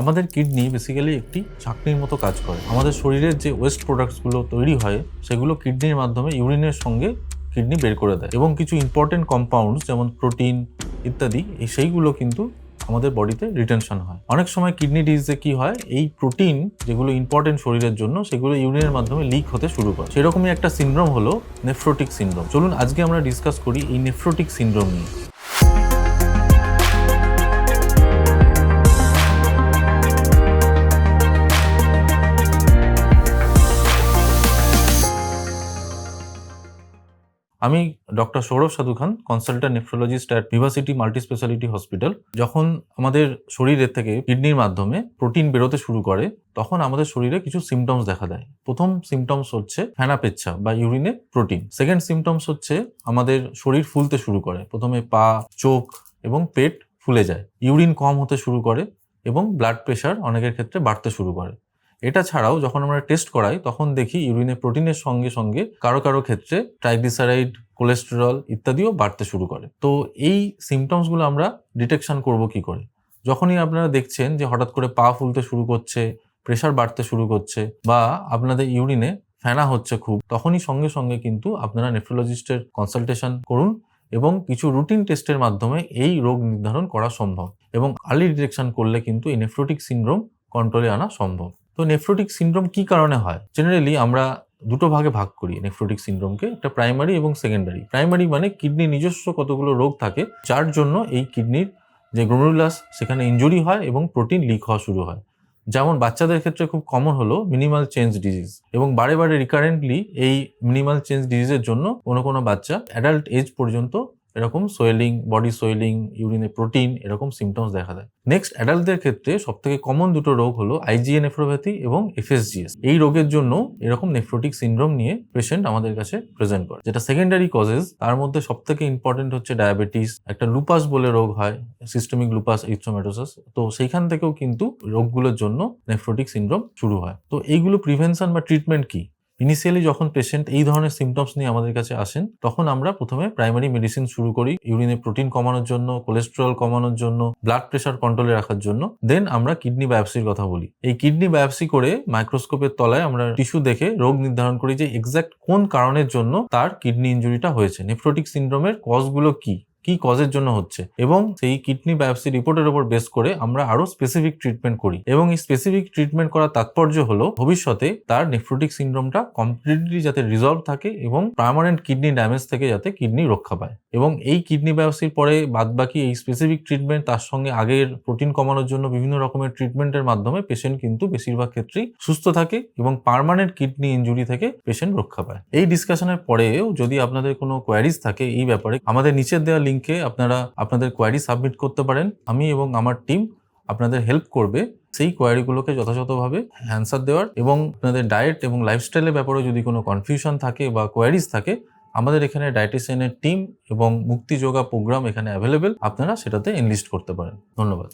আমাদের kidney basically একটি চাকনির মতো কাজ করে। আমাদের শরীরের যে ওয়েস্ট প্রোডাক্টসগুলো তৈরি হয়, সেগুলো কিডনির মাধ্যমে ইউরিনের সঙ্গে কিডনি বের করে দেয় এবং কিছু ইম্পর্টেন্ট কম্পাউন্ডস যেমন প্রোটিন ইত্যাদি, এই সেইগুলো কিন্তু আমাদের বডিতে রিটেনশন হয়। অনেক সময় কিডনি ডিজিজে কি হয়, এই প্রোটিন যেগুলো ইম্পর্টেন্ট শরীরের জন্য, সেগুলো ইউরিনের মাধ্যমে লিক হতে শুরু করে। সেরকমই একটা সিনড্রোম হলো নেফ্রোটিক সিনড্রোম চলুন আজকে আমরা ডিসকাস করি এই নেফ্রোটিক সিনড্রোম নিয়ে। আমি doctor Sourav Sadhu Khan consultant nephrologist at Vivacity multi speciality hospital যখন আমাদের শরীরের থেকে কিডনির মাধ্যমে প্রোটিন বেরোতে শুরু করে, তখন আমাদের শরীরে কিছু সিমটমস দেখা দেয়। প্রথম সিমটমস হচ্ছে ফেনা পেচ্ছা বা ইউরিনে প্রোটিন সেকেন্ড সিমটমস হচ্ছে আমাদের শরীর ফুলতে শুরু করে। প্রথমে পা, চোখ এবং পেট ফুলে যায়। ইউরিন কম হতে শুরু করে এবং ব্লাড প্রেশার অনেকের ক্ষেত্রে বাড়তে শুরু করে। এটা ছাড়াও যখন আমরা টেস্ট করাই, তখন দেখি ইউরিনে প্রোটিনের সঙ্গে সঙ্গে কারও কারও ক্ষেত্রে ট্রাইগ্লিসারাইড কোলেস্টেরল ইত্যাদিও বাড়তে শুরু করে। তো এই সিমটমসগুলো আমরা ডিটেকশন করব কি করে? যখনই আপনারা দেখছেন যে হঠাৎ করে পা ফুলতে শুরু করছে প্রেশার বাড়তে শুরু করছে বা আপনাদের ইউরিনে ফেনা হচ্ছে খুব, তখনই সঙ্গে সঙ্গে কিন্তু আপনারা নেফ্রোলজিস্টের কনসালটেশন করুন এবং কিছু রুটিন টেস্টের মাধ্যমে এই রোগ নির্ধারণ করা সম্ভব এবং আর্লি ডিটেকশন করলে কিন্তু এই নেফ্রোটিক সিনড্রোম কন্ট্রোলে আনা সম্ভব। তো নেফ্রোটিক সিনড্রোম কি কারণে হয়? জেনারেলি আমরা দুটো ভাগে ভাগ করি নেফ্রোটিক সিনড্রোমকে একটা প্রাইমারি এবং সেকেন্ডারি প্রাইমারি মানে কিডনি নিজস্ব কতগুলো রোগ থাকে, যার জন্য এই কিডনির যে গ্লোমেরুলাস সেখানে ইনজুরি হয় এবং প্রোটিন লিক হওয়া শুরু হয়। যেমন বাচ্চাদের ক্ষেত্রে খুব কমন হলো মিনিমাল চেঞ্জ ডিজিজ এবং বারে বারে রিকারেন্টলি এই মিনিমাল চেঞ্জ ডিজিজের জন্য কোনো কোনো বাচ্চা অ্যাডাল্ট এজ পর্যন্ত এরকম সোয়েলিং, বডি সোয়েলিং ইউরিনে প্রোটিন, এরকম সিমটমস দেখা দেয়। নেক্সট অ্যাডাল্টদের ক্ষেত্রে সব থেকে কমন দুটো রোগ হলো আইজিএ নেফ্রোপ্যাথি এবং এফএসজিএস এই রোগের জন্য এরকম নেফ্রোটিক সিনড্রোম নিয়ে পেশেন্ট আমাদের কাছে প্রেজেন্ট করে, যেটা সেকেন্ডারি কজেস তার মধ্যে সব থেকে ইম্পর্টেন্ট হচ্ছে ডায়াবেটিস একটা লুপাস বলে রোগ হয় সিস্টেমিক লুপাস ইথ্রোমেটোসাস তো সেইখান থেকেও কিন্তু রোগগুলোর জন্য নেফ্রোটিক সিনড্রোম শুরু হয়। তো এইগুলো প্রিভেনশন বা ট্রিটমেন্ট কি? ইনিশিয়ালি যখন পেশেন্ট এই ধরনের সিমটমস নিয়ে আমাদের কাছে আসেন, তখন আমরা প্রথমে প্রাইমারি মেডিসিন শুরু করি ইউরিনে প্রোটিন কমানোর জন্য কোলেস্টেরল কমানোর জন্য ব্লাড প্রেশার কন্ট্রোলে রাখার জন্য। দেন আমরা কিডনি বায়োপসির কথা বলি। এই কিডনি বায়োপসি করে মাইক্রোস্কোপের তলায় আমরা টিস্যু দেখে রোগ নির্ধারণ করি যে এক্স্যাক্ট কোন কারণের জন্য তার কিডনি ইঞ্জুরিটা হয়েছে। নেফ্রোটিক সিনড্রোমের কজগুলো কি? কি কজের জন্য হচ্ছে। এবং সেই কিডনি বায়োপসি রিপোর্টের উপর বেস করে আমরা আরও স্পেসিফিক ট্রিটমেন্ট করি। এবং এই স্পেসিফিক ট্রিটমেন্ট করার তাৎপর্য হলো, ভবিষ্যতে তার নেফ্রোটিক সিনড্রোমটা কমপ্লিটলি যাতে রিজলভ থাকে এবং পার্মানেন্ট কিডনি ড্যামেজ থেকে যাতে কিডনি রক্ষা পায়। এবং এই কিডনি বায়োপসির পরে বাদবাকি এই স্পেসিফিক ট্রিটমেন্ট তার সঙ্গে আগের প্রোটিন কমানোর জন্য বিভিন্ন রকমের ট্রিটমেন্টের মাধ্যমে পেশেন্ট কিন্তু বেশিরভাগ ক্ষেত্রেই সুস্থ থাকে এবং পার্মানেন্ট কিডনি ইঞ্জুরি থেকে পেশেন্ট রক্ষা পায়। এই ডিসকাশনের পরেও যদি আপনাদের কোনো কোয়ারিজ থাকে এই ব্যাপারে, আমাদের নিচের দেওয়া লিঙ্কে আপনারা আপনাদের কোয়ারি সাবমিট করতে পারেন। আমি এবং আমার টিম আপনাদের হেল্প করবে সেই কোয়ারিগুলোকে যথাযথভাবে অ্যান্সার দেওয়ার এবং আপনাদের ডায়েট এবং লাইফস্টাইলের ব্যাপারে যদি কোনো কনফিউশন থাকে বা কোয়ারিজ থাকে, আমাদের এখানে ডায়েটিশিয়ানের টিম এবং মুক্তি যোগা প্রোগ্রাম এখানে অ্যাভেলেবেল আপনারা সেটাতে এনলিস্ট করতে পারেন। ধন্যবাদ।